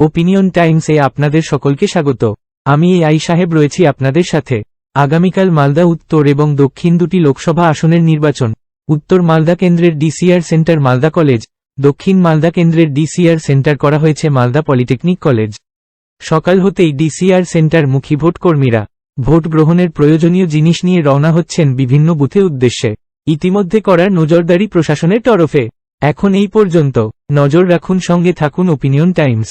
Opinion টাইমসে আপনাদের সকলকে স্বাগত। আমি এ আই সাহেব রয়েছি আপনাদের সাথে। আগামীকাল মালদা উত্তর এবং দক্ষিণ দুটি লোকসভা আসনের নির্বাচন। উত্তর মালদা কেন্দ্রের ডিসিআর সেন্টার মালদা কলেজ। দক্ষিণ মালদা কেন্দ্রের ডিসিআর সেন্টার করা হয়েছে মালদা পলিটেকনিক কলেজ। সকাল হতেই ডিসিআর সেন্টার মুখী ভোট কর্মীরা ভোট গ্রহণের প্রয়োজনীয় জিনিস নিয়ে রওনা হচ্ছেন বিভিন্ন বুথে উদ্দেশ্যে। ইতিমধ্যে করার নজরদারি প্রশাসনের তরফে। এখন এই পর্যন্ত। নজর রাখুন সঙ্গে থাকুন ওপিনিয়ন টাইমস